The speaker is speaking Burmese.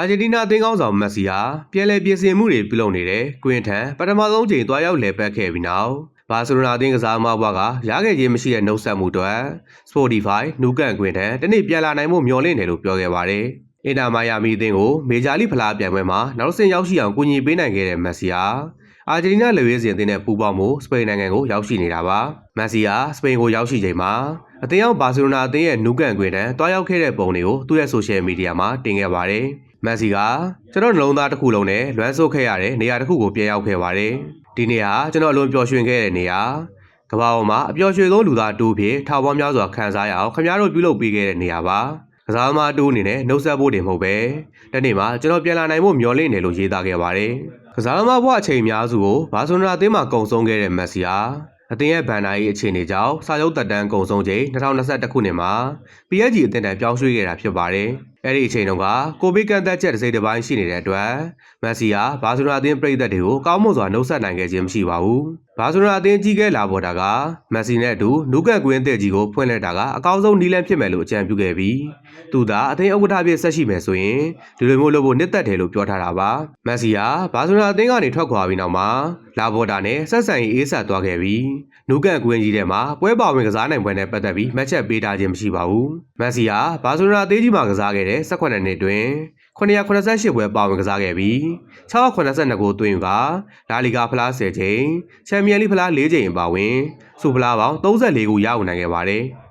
အာဂျင်တီးနားအသင်းကောင်းဆောင်မက်ဆီဟာပြန်လည်ပြင်ဆင်မှုတွေပြုလုပ်နေတဲ့ကွင်းထံပထမဆုံးချိန်တွားရောက်လည်ပတ်ခဲ့ပြီးနောက်ဘာစီလိုနာအသင်းကစားသမားဘွားကရခဲ့ခြင်းမရှိတဲ့နှုတ်ဆက်မှုတွေ Spotify နူးကန်ကွင်းထံတနေ့ပြန်လာနိုင်ဖို့မျှော်လင့်တယ်လို့ပြောခဲ့ပါတယ်။အင်တာမိုင်ယာမီအသင်းကိုမေဂျာလိဖလားပြိုင်ပွဲမှာနောက်ဆင့်ရောက်ရှိအောင်ကူညီပေးနိုင်ခဲ့တဲ့မက်ဆီဟာအာဂျင်တီးနားလူရေးစဉ်အသင်းနဲ့ပူးပေါင်းမှုစပိန်နိုင်ငံကိုရောက်ရှိနေတာပါ။မက်ဆီဟာစပိန်ကိုရောက်ရှိချိန်မှာအသင်းရောက်ဘာစီလိုနာအသင်းရဲ့နူးကန်ကွင်းထံတွားရောက်ခဲ့တဲ့ပုံတွေကိုသူ့ရဲ့ဆိုရှယ်မီဒီယာမှာတင်ခဲ့ပါတယ်။ မက်ဆီကကျွန်တော်နှလုံးသားတစ်ခုလုံးနဲ့လွမ်းဆိုးခဲ့ရတဲ့နေရာတစ်ခုကိုပြန်ရောက်ခဲ့ပါတယ်။ဒီနေရာကျွန်တော်အလွန်ပျော်ရွှင်ခဲ့တဲ့နေရာကမ္ဘာပေါ်မှာအပျော်ရွှင်ဆုံးလူသားတူဖြစ်ထောက်ပေါင်းများစွာခံစားရအောင်ခင်ဗျားတို့ပြုလုပ်ပေးခဲ့တဲ့နေရာပါ။ကစားသမားတူအနေနဲ့နှုတ်ဆက်ဖို့တင်မဟုတ်ပဲတနေ့မှာကျွန်တော်ပြန်လာနိုင်ဖို့မျှော်လင့်တယ်လို့ရေးသားခဲ့ပါတယ်။ကစားသမားဘဝအချိန်အများစုကိုဘာဆိုနာအသင်းမှာကုံဆုံးခဲ့တဲ့မက်ဆီဟာအသင်းရဲ့ဘန်နာရေးအခြေအနေကြောင့်စာချုပ်တက်တန်းကုံဆုံးချိန်2021ခုနှစ်မှာ PSG အသင်းတန်းပြောင်းရွှေ့ခဲ့တာဖြစ်ပါတယ်။ အဲ့ဒီအချိန်တုန်းကကိုဗစ်ကန်သက်ချက်တစ်စိတ်တစ်ပိုင်းရှိနေတဲ့အတွက်မက်ဆီဟာဘာစီလိုနာအသင်းပြည်သက်တွေကိုကောင်းမွန်စွာနှုတ်ဆက်နိုင်ခဲ့ခြင်းမရှိပါဘူး။ဘာစီလိုနာအသင်းကြီးကဲလာပေါ်တာကမက်ဆီနဲ့အတူနူးကန်ကွင်းတဲ့ကြီးကိုဖွင့်လက်တာကအကောင်းဆုံးနီးလန်းဖြစ်မယ်လို့အကြံပြုခဲ့ပြီးသူသာအသင်းဥက္ကဋ္ဌဖြစ်ဆက်ရှိမယ်ဆိုရင်ဒီလိုမျိုးလုပ်ဖို့နှစ်သက်တယ်လို့ပြောထားတာပါ။မက်ဆီဟာဘာစီလိုနာအသင်းကနေထွက်ခွာပြီးနောက်မှာလာပေါ်တာနဲ့ဆက်ဆံရေးအေးဆက်သွားခဲ့ပြီးနူးကန်ကွင်းကြီးထဲမှာပွဲပါဝင်ကစားနိုင်ပွဲနဲ့ပတ်သက်ပြီးမက်ချက်ပေးထားခြင်းမရှိပါဘူး။မက်ဆီဟာဘာစီလိုနာအသင်းကြီးမှာကစားခဲ့တဲ့18နှစ်တွင်988ပွဲပါဝင်ကစားခဲ့ပြီး682ဂိုးသွင်းယူကလာလီဂါဖလား10ချိန်ချန်ပီယံလိဖလား4ချိန်ပါဝင်စူဖလားပေါင်း34ခုရယူနိုင်ခဲ့ပါတယ်။